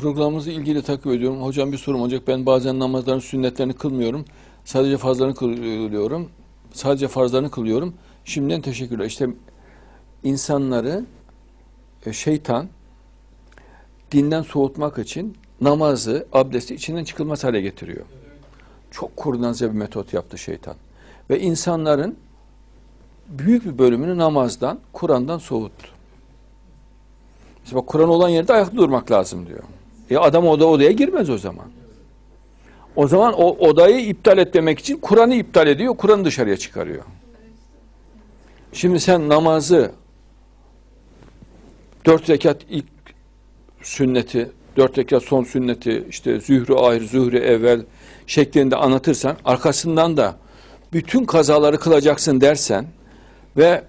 Programımızı ilgili takip ediyorum. Hocam bir sorum olacak. Ben bazen namazların sünnetlerini kılmıyorum. Sadece farzlarını kılıyorum. Sadece farzlarını kılıyorum. Şimdiden teşekkürler. İşte insanları e, şeytan dinden soğutmak için namazı, abdesti içinden çıkılmaz hale getiriyor. Çok kurnazca bir metot yaptı şeytan. Ve insanların büyük bir bölümünü namazdan, Kur'an'dan soğuttu. Mesela Kur'an olan yerde ayakta durmak lazım diyor. E adam oda odaya girmez o zaman. O zaman o odayı iptal etmemek için Kur'an'ı iptal ediyor, Kur'an'ı dışarıya çıkarıyor. Şimdi sen namazı dört rekat ilk sünneti, dört rekat son sünneti, işte zührü ahir, zührü evvel şeklinde anlatırsan, arkasından da bütün kazaları kılacaksın dersen ve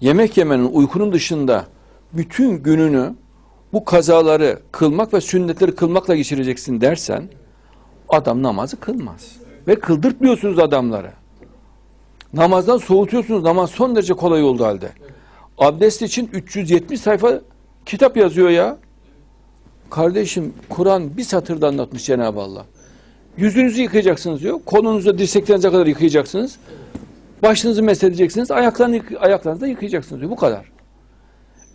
yemek yemenin, uykunun dışında bütün gününü bu kazaları kılmak ve sünnetleri kılmakla geçireceksin dersen adam namazı kılmaz. Ve kıldırtmıyorsunuz adamları. Namazdan soğutuyorsunuz. Namaz son derece kolay oldu halde. Abdest için 370 sayfa kitap yazıyor ya. Kardeşim Kur'an bir satırda anlatmış Cenab-ı Allah. Yüzünüzü yıkayacaksınız diyor. Kolunuzu dirseklerinize kadar yıkayacaksınız. Başınızı mesedeceksiniz. Ayaklarını, ayaklarınızı da yıkayacaksınız diyor. Bu kadar.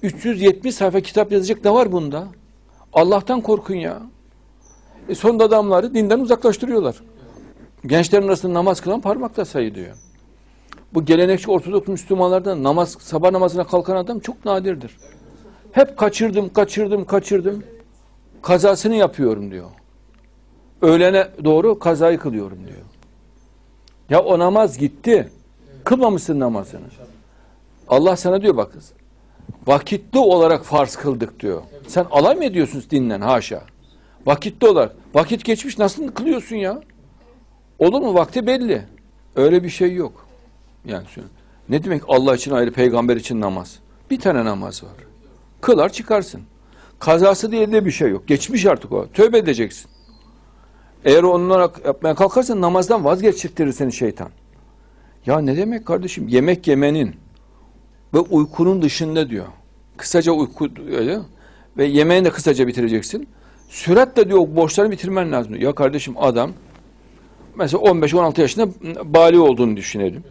370 sayfa kitap yazacak ne var bunda? Allah'tan korkun ya. E sonunda adamları dinden uzaklaştırıyorlar. Gençlerin arasında namaz kılan parmakla sayılıyor. Bu gelenekçi Ortodoks Müslümanlardan namaz, sabah namazına kalkan adam çok nadirdir. Hep kaçırdım, kaçırdım, kaçırdım. Kazasını yapıyorum diyor. Öğlene doğru kazayı kılıyorum diyor. Ya o namaz gitti. Kılmamışsın namazını. Allah sana diyor bak vakitli olarak farz kıldık diyor. Sen alay mı ediyorsun dinlen haşa? Vakitli olarak. Vakit geçmiş nasıl kılıyorsun ya? Olur mu? Vakti belli. Öyle bir şey yok. Yani ne demek Allah için ayrı, peygamber için namaz? Bir tane namaz var. Kılar çıkarsın. Kazası diye de bir şey yok. Geçmiş artık o. Tövbe edeceksin. Eğer onlara yapmaya kalkarsan namazdan vazgeçirtir seni şeytan. Ya ne demek kardeşim? Yemek yemenin ve uykunun dışında diyor. Kısaca uyku öyle. Ve yemeğini de kısaca bitireceksin. Süratle diyor borçlarını bitirmen lazım. diyor. Ya kardeşim adam mesela 15-16 yaşında bali olduğunu düşünelim.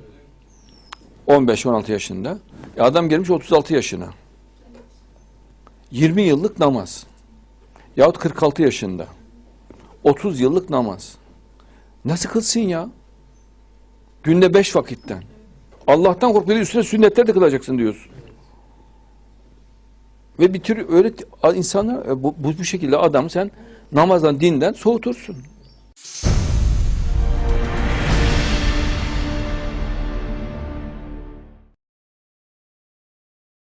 15-16 yaşında. Ya adam gelmiş 36 yaşına. 20 yıllık namaz. Yahut 46 yaşında. 30 yıllık namaz. Nasıl kılsın ya? Günde 5 vakitten. Allah'tan kork bir üstüne sünnetler de kılacaksın diyorsun. Ve bir tür öyle insanlar bu, bu, bu şekilde adam sen namazdan dinden soğutursun.